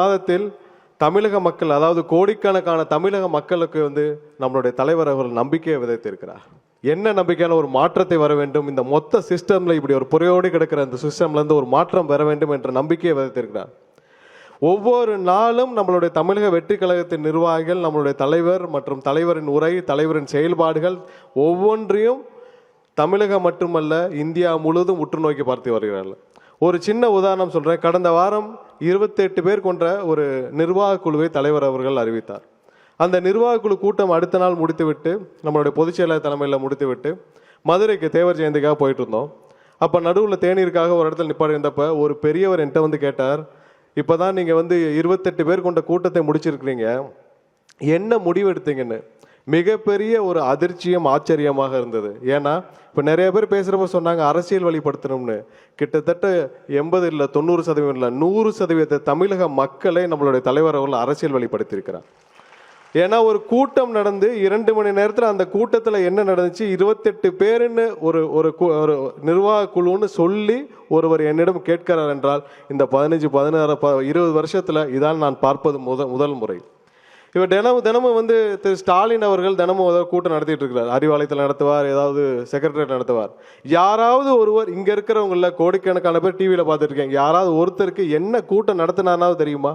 மாதத்தில் தமிழக மக்கள் அதாவது கோடிக்கணக்கான தமிழக மக்களுக்கு வந்து நம்மளுடைய தலைவர் அவர்கள் நம்பிக்கையை விதைத்திருக்கிறார். என்ன நம்பிக்கையான ஒரு மாற்றத்தை வர வேண்டும்? இந்த மொத்த சிஸ்டம்ல இப்படி ஒரு புறையோடு கிடக்கிற இந்த சிஸ்டம்லேருந்து ஒரு மாற்றம் வர வேண்டும் என்ற நம்பிக்கையை விதைத்திருக்கிறார். ஒவ்வொரு நாளும் நம்மளுடைய தமிழக வெற்றி கழகத்தின் நிர்வாகிகள் நம்மளுடைய தலைவர் மற்றும் தலைவரின் உரை தலைவரின் செயல்பாடுகள் ஒவ்வொன்றையும் தமிழகம் மட்டுமல்ல இந்தியா முழுவதும் உற்று நோக்கி பார்த்து வருகிறார்கள். ஒரு சின்ன உதாரணம் சொல்கிறேன் கடந்த வாரம் 28 பேர் கொண்ட ஒரு நிர்வாக குழுவை தலைவர் அவர்கள் அறிவித்தார். அந்த நிர்வாக குழு கூட்டம் அடுத்த நாள் முடித்துவிட்டு நம்மளுடைய பொதுச் செயலாளர் தலைமையில் முடித்துவிட்டு மதுரைக்கு தேவர் ஜெயந்திக்காக போயிட்டு இருந்தோம். அப்போ நடுவில் தேநீருக்காக ஒரு இடத்துல நிப்பாடி இருந்தப்போ ஒரு பெரியவர் என்கிட்ட வந்து கேட்டார் இப்போ தான் நீங்கள் வந்து இருபத்தெட்டு பேர் கொண்ட கூட்டத்தை முடிச்சிருக்கிறீங்க. என்ன முடிவு எடுத்தீங்கன்னு? மிகப்பெரிய ஒரு அதிர்ச்சியும் ஆச்சரியமாக இருந்தது. ஏன்னா இப்போ நிறைய பேர் பேசுகிறப்ப சொன்னாங்க அரசியல் வழிபடுத்தணும்னு. கிட்டத்தட்ட எண்பது இல்லை தொண்ணூறு சதவீதம் இல்லை நூறு சதவீத தமிழக மக்களை நம்மளுடைய தலைவர் அவர்கள் அரசியல் வழிபடுத்தியிருக்கிறார். ஏன்னா ஒரு கூட்டம் நடந்து இரண்டு மணி நேரத்தில் அந்த கூட்டத்தில் என்ன நடந்துச்சு? இருபத்தெட்டு பேருன்னு ஒரு ஒரு கு- ஒரு நிர்வாக குழுன்னு சொல்லி ஒருவர் என்னிடம் கேட்கிறார் என்றால் இந்த பதினஞ்சு பதினாறு ப இருபது வருஷத்தில் இதான் நான் பார்ப்பது முத முதல் முறை. இவர் தினமும் தினமும் வந்து திரு ஸ்டாலின் அவர்கள் தினமும் ஏதாவது கூட்டம் நடத்திட்டு இருக்கிறார். அறிவாலயத்தில் நடத்துவார் ஏதாவது செக்ரட்டரியேட் நடத்துவார். யாராவது ஒருவர் இங்கே இருக்கிறவங்கள கோடிக்கணக்கான பேர் டிவியில் பார்த்துருக்கேன் யாராவது ஒருத்தருக்கு என்ன கூட்டம் நடத்தினானாவது தெரியுமா?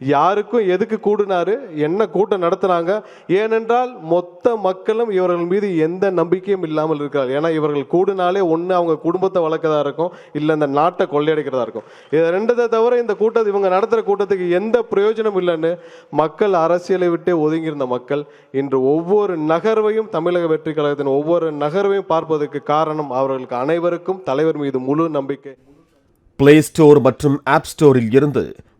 யாருக்கும் எதுக்கு கூடினாரு? என்ன கூட்டம் நடத்துனாங்க? ஏனென்றால் மொத்த மக்களும் இவர்கள் மீது எந்த நம்பிக்கையும் இல்லாமல் இருக்கிறார் ஏன்னா இவர்கள் கூடினாலே ஒன்று அவங்க குடும்பத்தை வளர்க்கதா இருக்கும் இல்லை இந்த நாட்டை கொள்ளையடிக்கிறதா இருக்கும். இதை ரெண்டதை தவிர இந்த கூட்டத்தை இவங்க நடத்துகிற கூட்டத்துக்கு எந்த பிரயோஜனம் இல்லைன்னு மக்கள் அரசியலை விட்டே ஒதுங்கியிருந்த மக்கள் இன்று ஒவ்வொரு நகர்வையும் தமிழக வெற்றி கழகத்தின் ஒவ்வொரு நகர்வையும் பார்ப்பதற்கு காரணம் அவர்களுக்கு அனைவருக்கும் தலைவர் மீது முழு நம்பிக்கை. பிளே ஸ்டோர் மற்றும் ஆப் ஸ்டோரில் இருந்து